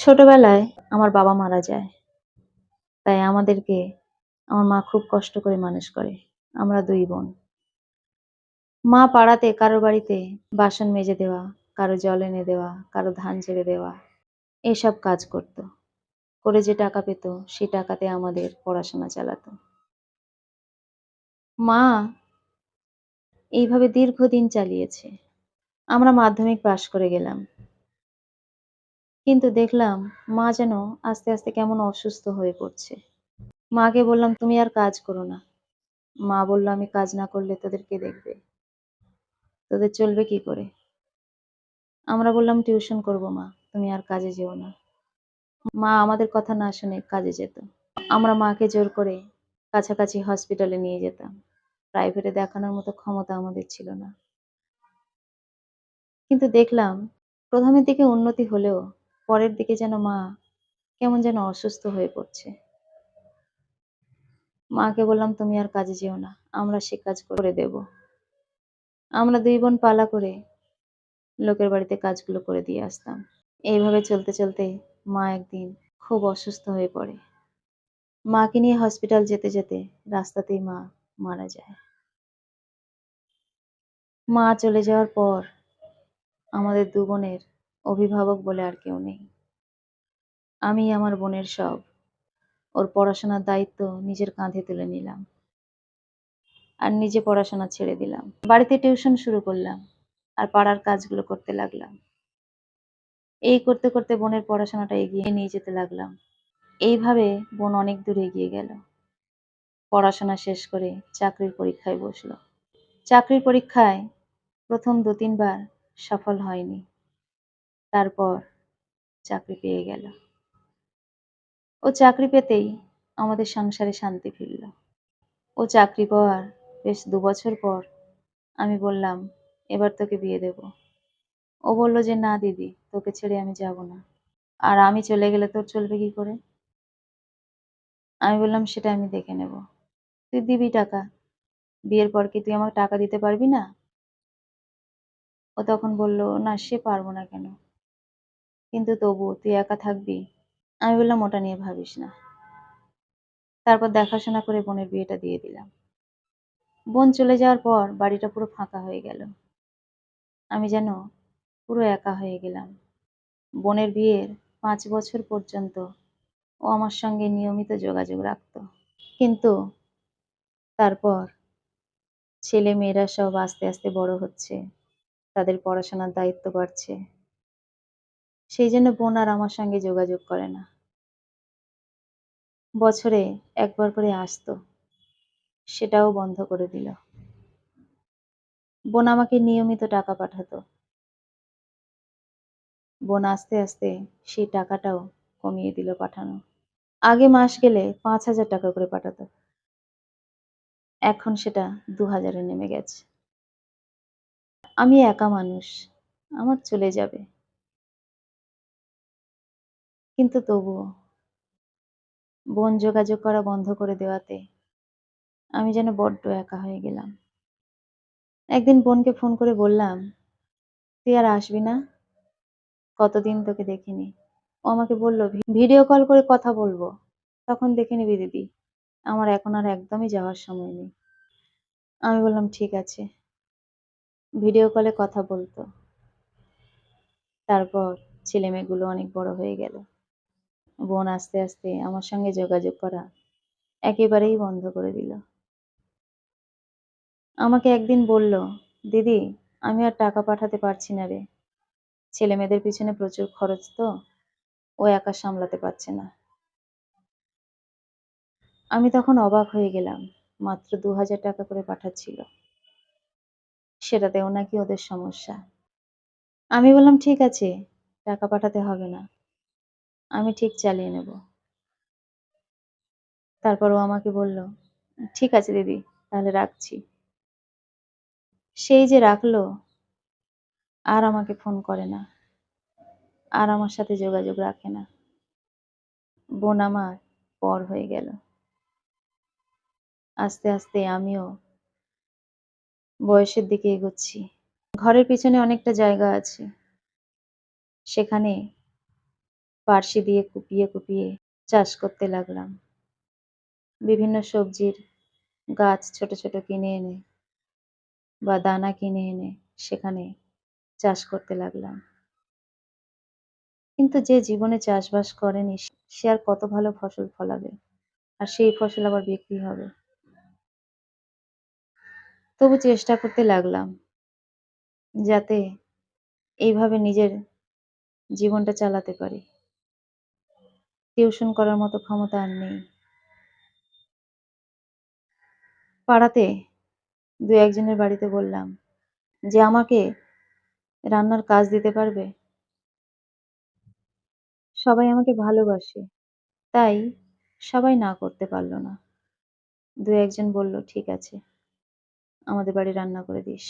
ছোটবেলায় আমার বাবা মারা যায়। তাই আমাদেরকে আমার মা খুব কষ্ট করে মানুষ করে। আমরা দুই বোন। মা পাড়াতে কারোর বাড়িতে বাসন মেজে দেওয়া, কারও জল এনে দেওয়া, কারও ধান ছেড়ে দেওয়া, এসব কাজ করত। করে যে টাকা পেত, সে টাকাতে আমাদের পড়াশোনা চালাতো। মা এইভাবে দীর্ঘদিন চালিয়েছে। আমরা মাধ্যমিক পাশ করে গেলাম। কিন্তু দেখলাম মা যেন আস্তে আস্তে কেমন অসুস্থ হয়ে পড়ছে। মাকে বললাম, তুমি আর কাজ করো না। মা বলল, আমি কাজ না করলে তোদের কে দেখবে। তোদের চলবে কি করে? আমরা বললাম, টিউশন করব মা, তুমি আর কাজে যেও না। মা আমাদের কথা না শুনে কাজে যেত। আমরা মাকে জোর করে কাছাকাছি হসপিটালে নিয়ে যেতাম। প্রাইভেটে দেখানোর মতো ক্ষমতা আমাদের ছিল না। কিন্তু দেখলাম, প্রথমের দিকে উন্নতি হলেও পরের দিকে যেন মা কেমন যেন অসুস্থ হয়ে পড়ছে। মাকে বললাম, তুমি আর কাজে যেও না, আমরা সে কাজ করে দেব। আমরা দুই বোন পালা করে লোকের বাড়িতে কাজগুলো করে দিয়ে আসতাম। এইভাবে চলতে চলতে মা একদিন খুব অসুস্থ হয়ে পড়ে। মাকে নিয়ে হসপিটাল যেতে যেতে রাস্তাতেই মা মারা যায়। মা চলে যাওয়ার পর আমাদের দু বোনের অভিভাবক বলে আর কেউ নেই। আমি আমার বোনের সব। ওর পড়াশোনার দায়িত্ব নিজের কাঁধে তুলে নিলাম। আর নিজে পড়াশোনা ছেড়ে দিলাম। বাড়িতে টিউশন শুরু করলাম আর পাড়ার কাজগুলো করতে লাগলাম। এই করতে করতে বোনের পড়াশোনাটা এগিয়ে নিয়ে যেতে লাগলাম। এইভাবে বোন অনেক দূর এগিয়ে গেল। পড়াশোনা শেষ করে চাকরির পরীক্ষায় বসল। চাকরির পরীক্ষায় প্রথম দু তিনবার সফল হয়নি। তারপর চাকরি পেয়ে গেল। ও চাকরি পেতেই আমাদের সংসারে শান্তি ফিরল। ও চাকরি পাওয়ার বেশ দু বছর পর আমি বললাম, এবার তোকে বিয়ে দেব। ও বলল যে, না দিদি, তোকে ছেড়ে আমি যাব না। আর আমি চলে গেলে তোর চলবে কি করে? আমি বললাম, সেটা আমি দেখে নেব। তুই দিবি টাকা? বিয়ের পর কি তুই আমাকে টাকা দিতে পারবি না? ও তখন বলল, না, সে পারব না কেন? কিন্তু তবু তুই একা থাকবি? আমি বললাম, ওটা নিয়ে ভাবিস না। তারপর দেখাশোনা করে বোনের বিয়েটা দিয়ে দিলাম। বোন চলে যাওয়ার পর বাড়িটা পুরো ফাঁকা হয়ে গেল। আমি যেন পুরো একা হয়ে গেলাম। বোনের বিয়ের পাঁচ বছর পর্যন্ত ও আমার সঙ্গে নিয়মিত যোগাযোগ রাখত। কিন্তু তারপর ছেলে মেয়েরা সব আস্তে আস্তে বড় হচ্ছে। তাদের পড়াশোনার দায়িত্ব বাড়ছে। সেই জন্য বোন আর আমার সঙ্গে যোগাযোগ করে না। বছরে একবার করে আসতো। সেটাও বন্ধ করে দিল। বোন আমাকে নিয়মিত টাকা পাঠাতো। বোন আস্তে আস্তে সেই টাকাটাও কমিয়ে দিল পাঠানো। আগে মাস গেলে পাঁচ হাজার টাকা করে পাঠাতো। এখন সেটা দু হাজারে নেমে গেছে। আমি একা মানুষ, আমার চলে যাবে। কিন্তু তবুও বোন যোগাযোগ করা বন্ধ করে দেওয়াতে আমি যেন বড্ড একা হয়ে গেলাম। একদিন বোনকে ফোন করে বললাম, তুই আর আসবি না? কতদিন তোকে দেখিনি। ও আমাকে বলল ভিডিও কল করে কথা বলব। তখন দেখে নিবি দিদি, আমার এখন আর একদমই যাওয়ার সময় নেই। আমি বললাম, ঠিক আছে। ভিডিও কলে কথা বলতো। তারপর ছেলে মেয়েগুলো অনেক বড় হয়ে গেল। বোন আস্তে আস্তে আমার সঙ্গে যোগাযোগ করা একেবারেই বন্ধ করে দিল। আমাকে একদিন বলল, দিদি, আমি আর টাকা পাঠাতে পারছি না রে। ছেলে মেয়েদের পিছনে প্রচুর খরচ তো, ও একা সামলাতে পারছে না। আমি তখন অবাক হয়ে গেলাম, মাত্র দু হাজার টাকা করে পাঠাচ্ছিল। সেটাতেও নাকি ওদের সমস্যা। আমি বললাম, ঠিক আছে, টাকা পাঠাতে হবে না। আমি ঠিক চালিয়ে নেব। তারপর ও আমাকে বলল, ঠিক আছে দিদি, তাহলে রাখছি। সেই যে রাখল, আর আমাকে ফোন করে না, আর আমার সাথে যোগাযোগ রাখে না। বোন আমার পর হয়ে গেল। আস্তে আস্তে আমিও বয়সের দিকে এগোচ্ছি। ঘরের পিছনে অনেকটা জায়গা আছে। সেখানে পার্শি দিয়ে কুপিয়ে কুপিয়ে চাষ করতে লাগলাম। বিভিন্ন সবজির গাছ ছোট ছোট কিনে এনে বা দানা কিনে এনে সেখানে চাষ করতে লাগলাম। কিন্তু যে জীবনে চাষবাস করেনি, সে আর কত ভালো ফসল ফলাবে? আর সেই ফসল আবার বিক্রি হবে? তবু চেষ্টা করতে লাগলাম যাতে এইভাবে নিজের জীবনটা চালাতে পারি। টিউশন করার মতো ক্ষমতা আর নেই। পাড়াতে দু একজনের বাড়িতে বললাম, যে আমাকে রান্নার কাজ দিতে পারবে? সবাই আমাকে ভালোবাসে, তাই সবাই না করতে পারল না। দু একজন বলল, ঠিক আছে, আমাদের বাড়ি রান্না করে দিস।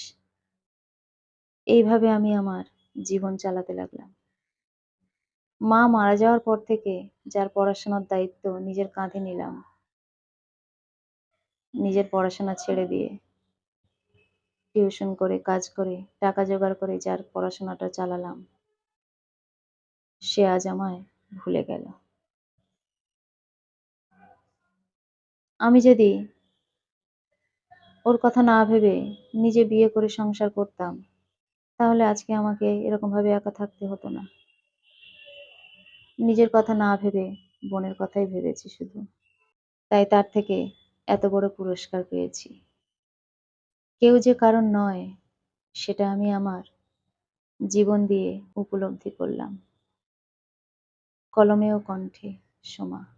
এইভাবে আমি আমার জীবন চালাতে লাগলাম। মা মারা যাওয়ার পর থেকে যার পড়াশোনার দায়িত্ব নিজের কাঁধে নিলাম। নিজের পড়াশোনা ছেড়ে দিয়ে টিউশন করে, কাজ করে, টাকা জোগাড় করে যার পড়াশোনাটা চালালাম, সে আজ আমায় ভুলে গেল। আমি যদি ওর কথা না ভেবে নিজে বিয়ে করে সংসার করতাম, তাহলে আজকে আমাকে এরকমভাবে একা থাকতে হতো না। নিজের কথা না ভেবে, বোনের কথাই ভেবেছি শুধু। তাই তার থেকে এত বড় পুরস্কার পেয়েছি। কেউ যে কারণ নয়, সেটা আমি আমার জীবন দিয়ে উপলব্ধি করলাম। কলমে ও কণ্ঠে, সোমা।